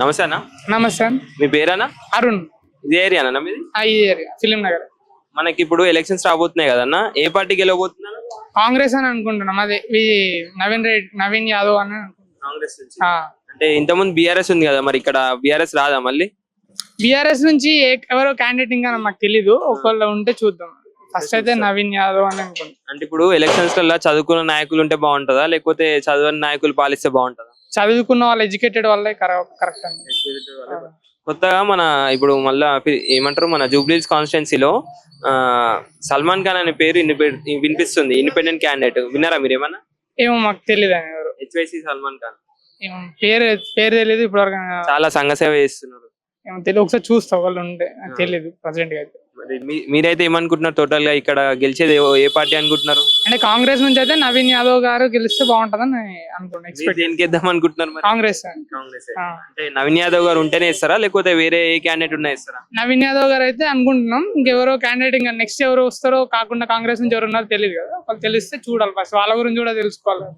నమస్తే అన్న. నమస్తే మీ పేరేనా అరుణ్. ఇదే ఏరియానా మీది? ఈ ఏరియా ఫిలిం నగర్. మనకి ఇప్పుడు ఎలక్షన్స్ రాబోతున్నాయి కదన్న ఏ పార్టీకి వెళ్ళబోతున్నారు కాంగ్రెస్ అని అనుకుంటున్నాం. అదే ఈ నవీన్ రెడ్డి నవీన్ యాదవ్ అని కాంగ్రెస్ నుంచి. అంటే ఇంతకుముందు బీఆర్ఎస్ ఉంది కదా మరి ఇక్కడ బీఆర్ఎస్ రాదా మళ్ళీ? బీఆర్ఎస్ నుంచి ఏ- ఎవరో క్యాండిడేట్ ఇంకా మాకు తెలీదు. ఒకళ్ళు ఉంటే చూద్దాం. ఫస్ట్ అయితే నవీన్ యాదవ్ అని అనుకుంటున్నాం. అంటే ఇప్పుడు ఎలక్షన్స్లలో చదువుకున్న నాయకులు ఉంటే బాగుంటుందా? లేకపోతే చదవని నాయకులు పాలిస్తే బాగుంటుందా? చదువుకున్న వాళ్ళు ఎడ్యుకేటెడ్ వాళ్ళే కరెక్ట్ అండి. కొత్తగా మన ఇప్పుడు మళ్ళా ఏమంటారు మన జూబ్లీస్ కాన్స్టిట్యున్సీలో సల్మాన్ ఖాన్ అనే పేరు వినిపిస్తుంది. ఇండిపెండెంట్ క్యాండిడేట్ విన్నారా మీరు ఏమన్నా? ఏమో మాకు తెలియదు అని ఎవరు హెచ్వైసి సల్మాన్ ఖాన్. ఏమో పేరు పేరు తెలియదు ఇప్పటివరకు. చాలా సంఘ సేవ చేస్తున్నారు. ఏమో తెలియదు ఒకసారి చూస్తా వాళ్ళు ఉంటే. తెలియదు ప్రజెంట్గా అయితే. మరి మీ- మీరైతే ఏమనుకుంటున్నారు? టోటల్గా ఇక్కడ గెలిచేది ఏ- పార్టీ అనుకుంటున్నారు? అంటే కాంగ్రెస్ నుంచి అయితే నవీన్ యాదవ్ గారు గెలిస్తే బాగుంటుందని అనుకుంటున్నాను దేనికి అనుకుంటున్నారు మరి? కాంగ్రెస్. కాంగ్రెస్ ఆ. అంటే నవీన్ యాదవ్ గారు ఉంటేనే ఇస్తారా లేకపోతే వేరే ఏ క్యాండిడేట్ ఉన్నా ఇస్తారా నవీన్ యాదవ్ గారు అయితే అనుకుంటున్నాం ఇంకెవరో క్యాండిడేట్ ఇంకా నెక్స్ట్ ఎవరు వస్తారో కాకుండా కాంగ్రెస్ నుంచి ఎవరు ఉన్నారో తెలియదు కదా. వాళ్ళు తెలిస్తే చూడాలి ఫస్ట్ వాళ్ళ గురించి కూడా తెలుసుకోవాలి.